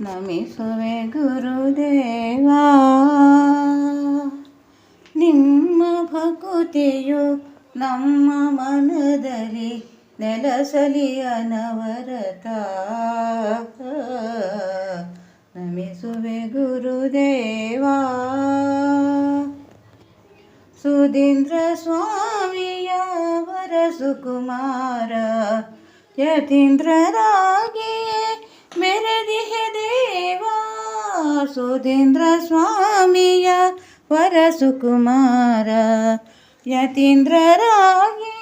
ನಮಿಸುವೆ ಗುರುದೇವಾ. ನಿಮ್ಮ ಭಕುತಿಯು ನಮ್ಮ ಮನದಲ್ಲಿ ನೆಲಸಲಿ ಅನವರತ. ನಮಿಸುವೆ ಗುರುದೇವಾ. ಸುಧೀಂದ್ರ ಸ್ವಾಮಿಯವರ ಸುಕುಮಾರ ಯತೀಂದ್ರರಾಗಿಯೇ ಸುಧೀಂದ್ರ ಸ್ವಾಮಿಯ ವರ ಸುಕುಮಾರ. ಯತೀಂದ್ರರಾಗಿಯೇ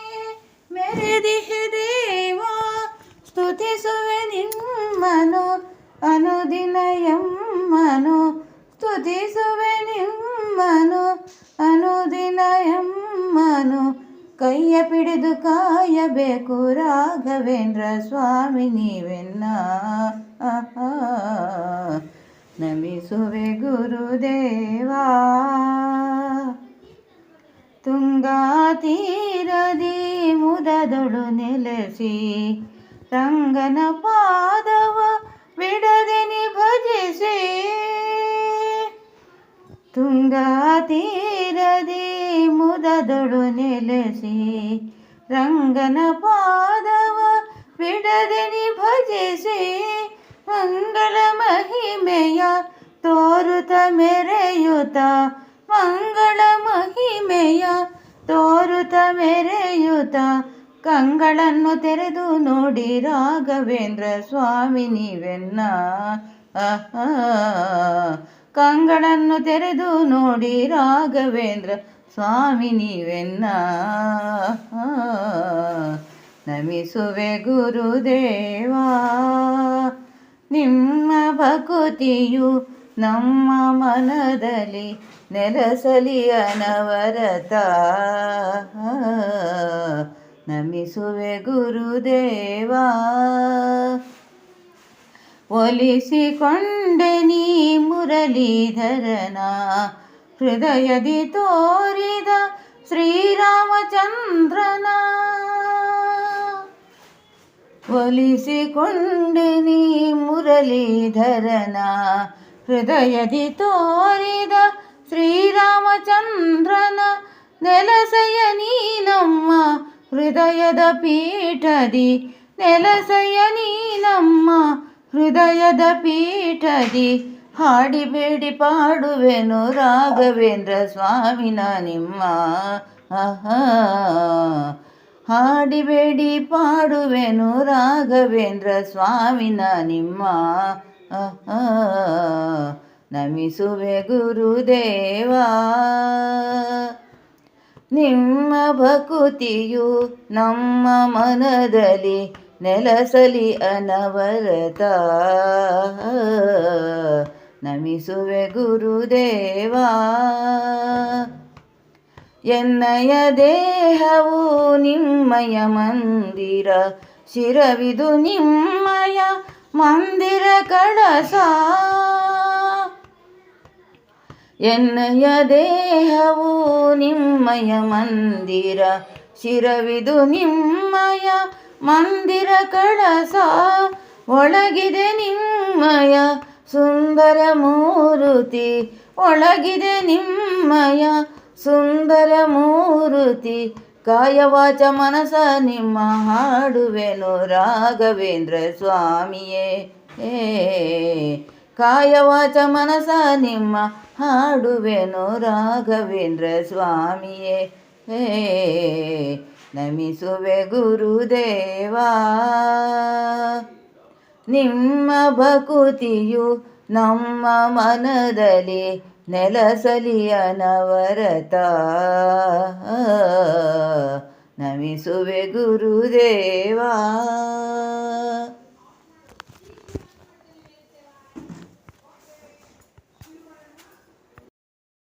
ಮೆರೆದಿಹೆ ದೇವಾ, ಸ್ತುತಿಸುವೆ ನಿಮ್ಮನು ಅನುದಿನ ಎಮ್ಮನು. ಸ್ತುತಿಸುವೆ ನಿಮ್ಮನು ಅನುದಿನ ಎಮ್ಮನು. ಕೈಯ ಪಿಡಿದು ಕಾಯಬೇಕು ರಾಘವೇಂದ್ರ ಸ್ವಾಮಿ ನೀವೆನ್ನ. ಗುರುದೇವಾ ತುಂಗಾ ತೀರದಿ ಮುದದೊಳು ನೆಲೆಸಿ ರಂಗನ ಪಾದವ ಬಿಡದೆ ನಿ ಭಜಿಸಿ ತುಂಗಾ ತೀರದಿ ಮುದದೊಳು ನೆಲೆಸಿ ರಂಗನ ಪಾದವ ಬಿಡದೆ ನಿ ಭಜಿಸಿ ಮಂಗಳ ಮಹಿಮೆಯ ತೋರುತ ಮೆರೆಯುತ ಮಂಗಳ ಮಹಿಮೆಯ, ತೋರುತ ಮೆರೆಯುತ ಕಂಗಳನ್ನು ತೆರೆದು ನೋಡಿ ರಾಘವೇಂದ್ರ ಸ್ವಾಮಿ ನೀವೆನ್ನ. ಕಂಗಳನ್ನು ತೆರೆದು ನೋಡಿ ರಾಘವೇಂದ್ರ ಸ್ವಾಮಿ ನೀವೆನ್ನ. ನಮಿಸುವೆ ಗುರುದೇವಾ, ನಿಮ್ಮ ಭಕುತಿಯು ನಮ್ಮ ಮನದಲ್ಲಿ ನೆಲೆಸಲಿ ಅನವರತ. ನಮಿಸುವೆ ಗುರುದೇವ. ಒಲಿಸಿಕೊಂಡೆ ನೀ ಮುರಳೀಧರನ. ಹೃದಯದಿ ತೋರಿದ ಶ್ರೀರಾಮಚಂದ್ರನ. ಒಲಿಸಿಕೊಂಡೆ ನೀ ಮುರಳೀಧರನ. ಹೃದಯದಿ ತೋರಿದ ಶ್ರೀರಾಮಚಂದ್ರನ ನೆಲಸಯ ನೀನಮ್ಮ, ಹೃದಯದ ಪೀಠದಿ ನೆಲಸಯ ನೀನಮ್ಮ, ಹೃದಯದ ಪೀಠದಿ ಹಾಡಿಬೇಡಿ ಪಾಡುವೆನು ರಾಘವೇಂದ್ರ ಸ್ವಾಮಿನ ನಿಮ್ಮ. ಹಾಡಿಬೇಡಿ ಪಾಡುವೆನು ರಾಘವೇಂದ್ರ ಸ್ವಾಮಿನ ನಿಮ್ಮ. ನಮಿಸುವೆ ಗುರುದೇವ ನಿಮ್ಮ ಭಕುತಿಯು ನಮ್ಮ ಮನದಲ್ಲಿ ನೆಲಸಲಿ ಅನವರತ ನಮಿಸುವೆ ಗುರುದೇವ ಎನ್ನಯ ದೇಹವು ನಿಮ್ಮಯ ಮಂದಿರ ಶಿರವಿದು ನಿಮ್ಮಯ ಮಂದಿರ ಕಳಸ ಎನ್ನಯ ದೇಹವು ನಿಮ್ಮಯ ಮಂದಿರ, ಶಿರವಿದು ನಿಮ್ಮಯ ಮಂದಿರ ಕಳಸ ಒಳಗಿದೆ ನಿಮ್ಮಯ ಸುಂದರ ಮೂರುತಿ, ಒಳಗಿದೆ ನಿಮ್ಮಯ ಸುಂದರ ಮೂರುತಿ ಕಾಯವಾಚ ಮನಸ ನಿಮ್ಮ ಹಾಡುವೆನು ರಾಘವೇಂದ್ರ ಸ್ವಾಮಿಯೇ. ಕಾಯವಾಚ ಮನಸ ನಿಮ್ಮ ಹಾಡುವೆನು ರಾಘವೇಂದ್ರ ಸ್ವಾಮಿಯೇ. ನಮಿಸುವೆ ಗುರುದೇವಾ. ನಿಮ್ಮ ಭಕುತಿಯು ನಮ್ಮ ಮನದಲ್ಲಿ ನೆಲಸಲಿ ನವರತ ನಮಿಸುವೆ ಗುರುದೇವಾ.